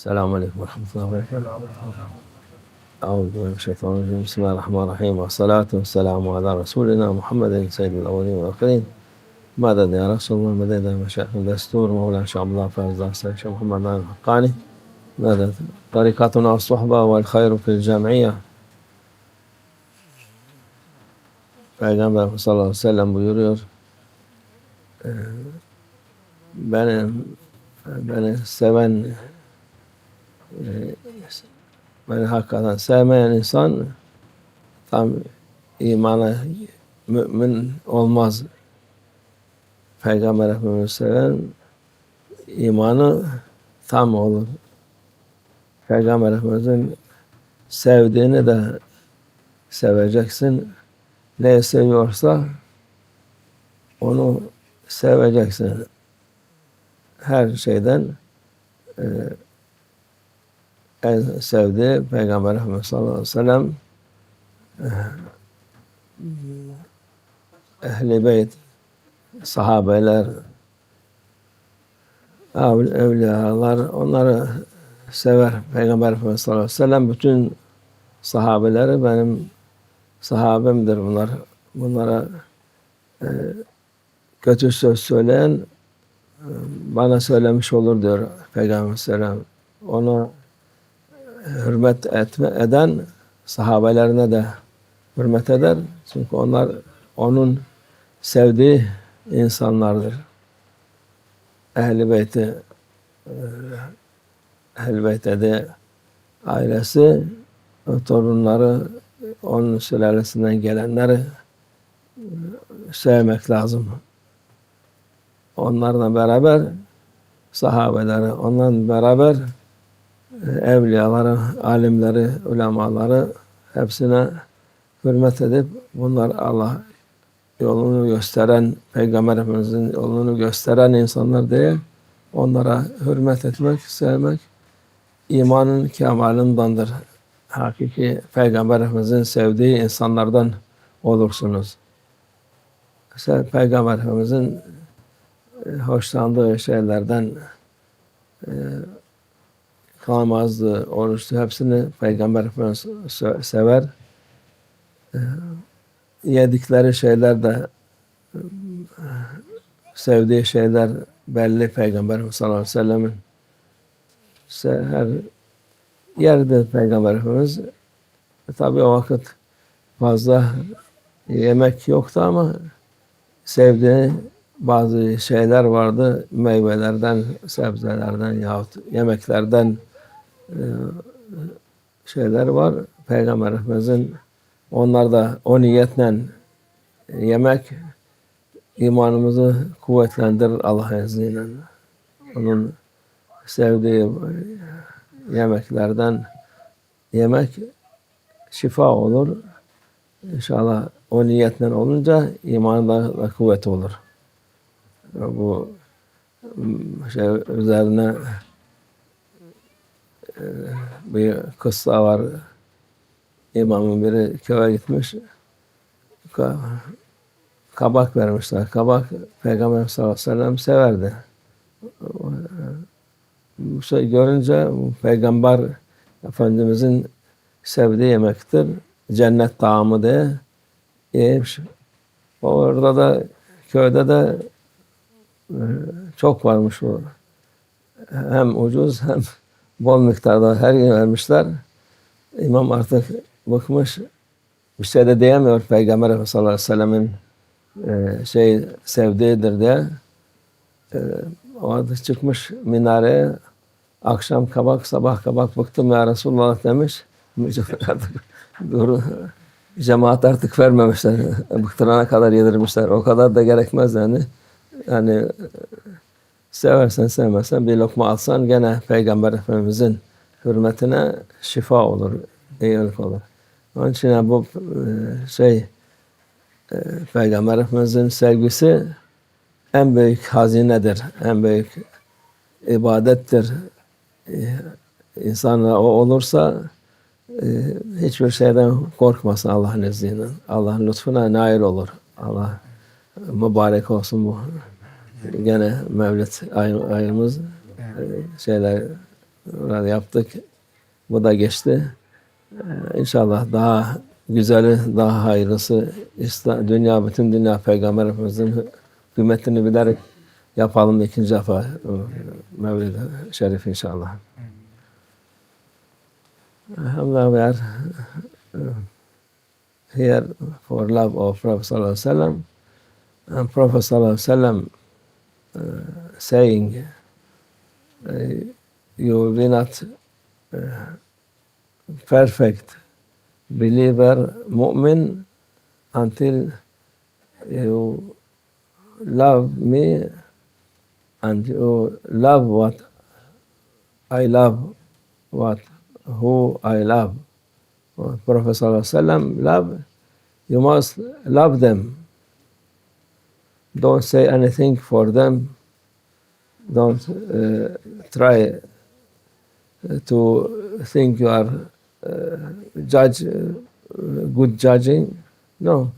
السلام عليكم ورحمة الله وبركاته. أعوذ بالله من الشيطان الرجيم. بسم الله الرحمن الرحيم. والصلاة والسلام على رسولنا محمد سيد الأولين والآخرين. مدد يا رسول الله؟ مدد يا مشايخ الدستور؟ مولانا شيخ عبد الله فاز الشيخ محمد نايم الحقاني. مدد طريقتنا الصحبة والخير في الجمعية. Peygamber sallallahu aleyhi ve sellem buyuruyor. eee, Benim beni seven eee, beni hakikaten sevmeyen insan tam imana mümin olmaz. Peygamber Efendimiz seven imanı tam olur. Peygamber Efendimiz'in sevdiğini de seveceksin. Ne seviyorsa onu seveceksin. Her şeyden eee, en sevdiği Peygamber Efendimiz sallallahu aleyhi ve sellem eee, Ehl-i Beyt, sahabeler, evl- evliyalar onları sever Peygamber Efendimiz sallallahu aleyhi ve sellem. Bütün sahabeleri benim sahabemdir bunlar. Bunlara eee, kötü söz söyleyen eee, bana söylemiş olur diyor Peygamber Selam. Ona hürmet etme, eden sahabelerine de hürmet eder. Çünkü onlar onun sevdiği insanlardır. Ehl-i Beyt'i eee, Ehl-i dedi ailesi, torunları, onun sülalesinden gelenleri eee, sevmek lazım. Onlarla beraber sahabeleri, onlarla beraber evliyaları, alimleri, ulemaları hepsine hürmet edip bunlar Allah yolunu gösteren, Peygamber Efendimiz'in yolunu gösteren insanlar diye onlara hürmet etmek, sevmek imanın kemalindandır. Hakiki Peygamber Efendimiz'in sevdiği insanlardan olursunuz. Mesela Peygamber Efendimiz'in eee, hoşlandığı şeylerden eee, namazdı, oruçtu hepsini Peygamber Efendimiz sever. Eee, yedikleri şeyler de eee, sevdiği şeyler belli Peygamber sallallahu aleyhi ve sellemin. Se- Her yerde Peygamber Efendimiz e, tabi o vakit fazla yemek yoktu ama sevdiği bazı şeyler vardı. Meyvelerden, sebzelerden yahut yemeklerden şeyler var. Peygamber Efendimiz'in onlar da o niyetle yemek imanımızı kuvvetlendirir Allah izniyle. Onun sevdiği yemeklerden yemek şifa olur. İnşallah o niyetle olunca imanda da kuvvet olur. Bu şey üzerine bir kıssa var. İmamın biri köye gitmiş. Ka- Kabak vermişler. Kabak Peygamber sallallahu aleyhi ve sellem severdi. Bu şey görünce Peygamber Efendimizin sevdiği yemektir. Cennet taamı diye yemiş. Orada da köyde de e, çok varmış o. Hem ucuz hem bol miktarda her gün vermişler. İmam artık bıkmış. Bir şey de diyemiyor Peygamber Efendimiz sallallahu aleyhi ve sellemin e, şey sevdiğidir diye. E, orada çıkmış minareye akşam kabak sabah kabak bıktım ya Resulullah demiş. dur, cemaat artık vermemişler. Bıktırana kadar yedirmişler. O kadar da gerekmez yani. Yani seversen sevmezsen bir lokma alsan gene Peygamber Efendimizin hürmetine şifa olur, iyilik olur. Onun için bu e, şey e, Peygamber Efendimizin sevgisi en büyük hazinedir, en büyük ibadettir. E, İnsanla o olursa hiçbir şeyden korkmasın Allah'ın izniyle. Allah'ın lütfuna nail olur. Allah mübarek olsun bu. Gene Mevlid ay, ayımız e, şeyler yaptık. Bu da geçti. Ee, İnşallah daha güzeli, daha hayırlısı İslam, dünya, bütün dünya Peygamber Efendimiz'in kıymetini bilerek yapalım ikinci defa Mevlid Şerif inşallah. Alhamdulillah we are here for love of Prophet Sallallahu Alaihi Wasallam and Prophet Sallallahu Alaihi Wasallam uh, saying uh, you will be not uh, perfect believer, mu'min, until you love me and you love what I love, what who I love. Prophet love, you must love them. Don't say anything for them. Don't uh, try to think you are uh, judge, uh, good judging. No.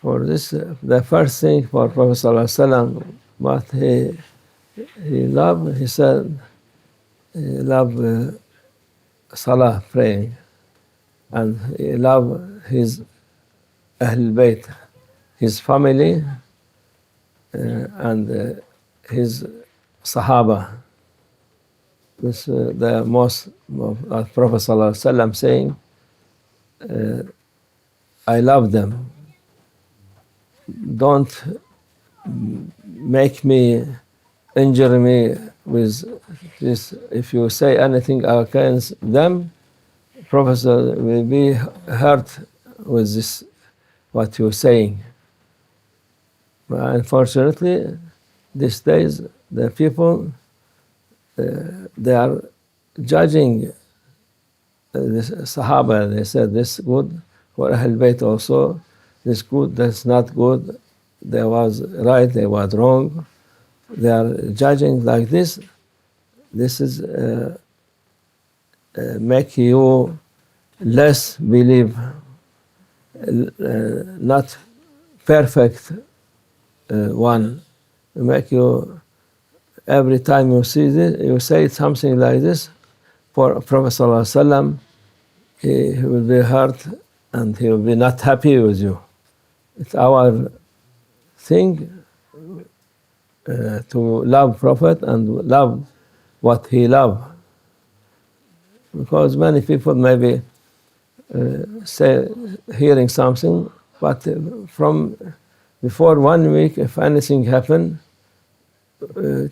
For this, uh, the first thing for Prophet ﷺ, what he he loved, he said, he loved uh, salah, praying, and he loved his Ahl Bayt, his family, uh, and uh, his Sahaba. This uh, the most of uh, Prophet ﷺ saying, uh, "I love them. Don't make me injure me with this. If you say anything against them, Prophet will be hurt with this what you're saying. Unfortunately, these days the people uh, they are judging uh, this Sahaba. They said this good for Ahl Bayt also. This good, that's not good. There was right, there was wrong. They are judging like this. This is uh, uh, make you less believe, uh, not perfect one. Make you every time you see this, you say something like this. For Prophet Sallallahu he, he will be hurt and he will be not happy with you. It's our thing uh, to love Prophet and love what he loved. Because many people maybe uh, say hearing something, but uh, from before one week, if anything happened, uh,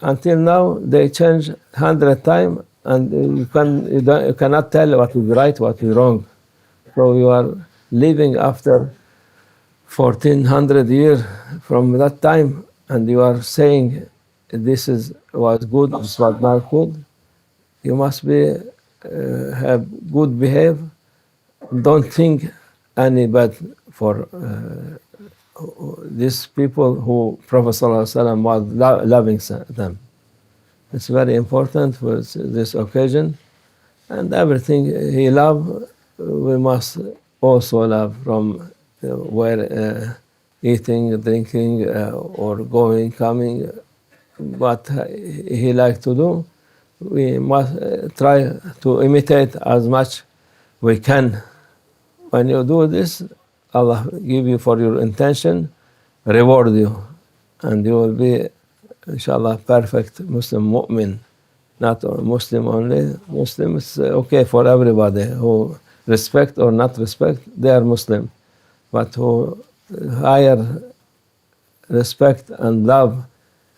until now they change hundred times, and you can you, don't, you cannot tell what is right, what is wrong. So you are living after 1400 years from that time and you are saying this is was good, this was not good, you must be uh, have good behave. Don't think any bad for uh, these people who Prophet ﷺ was lo- loving them. It's very important for this occasion, and everything he loved, we must also love from uh, where. Uh, eating, drinking, uh, or going, coming, what he liked to do, we must uh, try to imitate as much we can. When you do this, Allah give you for your intention, reward you, and you will be, inshallah, perfect Muslim mu'min. Not Muslim only. Muslim is okay for everybody who respect or not respect, they are Muslim. But who higher respect and love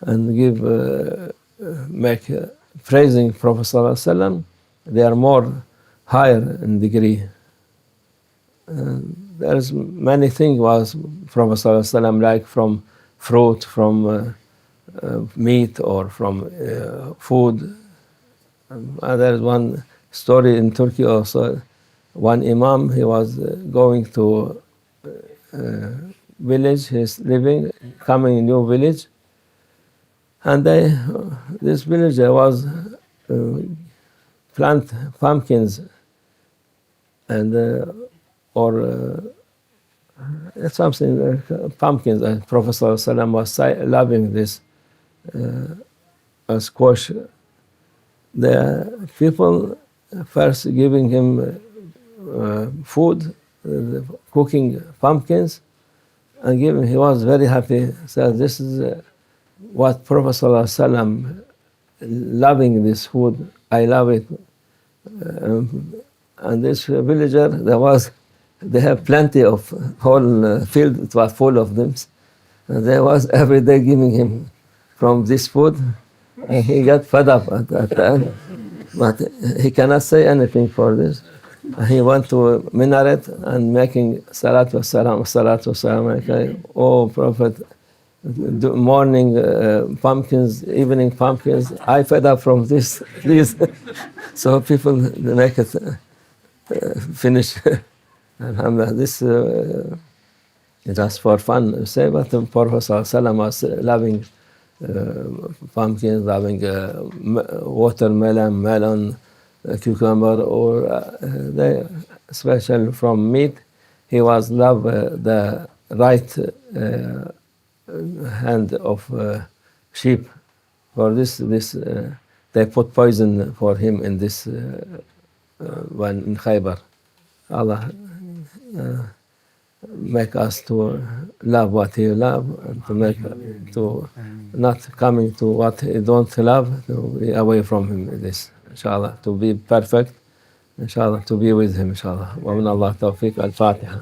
and give uh, make uh, praising Prophet they are more higher in degree. There's many things was from Prophet like from fruit, from uh, uh, meat, or from uh, food. And there's one story in Turkey also. One imam he was uh, going to uh, village he's living, coming new village. And they, this village there was uh, plant pumpkins and uh, or uh, something uh, pumpkins. And Prophet ﷺ was loving this uh, squash the people first giving him uh, food, uh, cooking pumpkins, and giving. He was very happy. Said, "This is uh, what Prophet ﷺ loving this food. I love it." Um, and this villager, there was, they have plenty of whole uh, field. It was full of them. And was every day giving him from this food. And he got fed up at that time. But he cannot say anything for this. He went to minaret and making salat wa salam, salat wa salam. Okay. Oh, Prophet, morning uh, pumpkins, evening pumpkins. I fed up from this, please. so people make it uh, uh, finish. Alhamdulillah, this uh, just for fun. Say, but the Prophet was loving uh, pumpkins, loving uh, watermelon, melon, uh, cucumber, or uh, the special from meat. He was love uh, the right hand of sheep. For this, this they put poison for him in this one in Khaybar. Allah uh, make us to love what He love and to make to not coming to what He don't love to be away from Him. This, inshallah, to be perfect. inshallah to be with him inshallah ومن الله التوفيق الفاتحة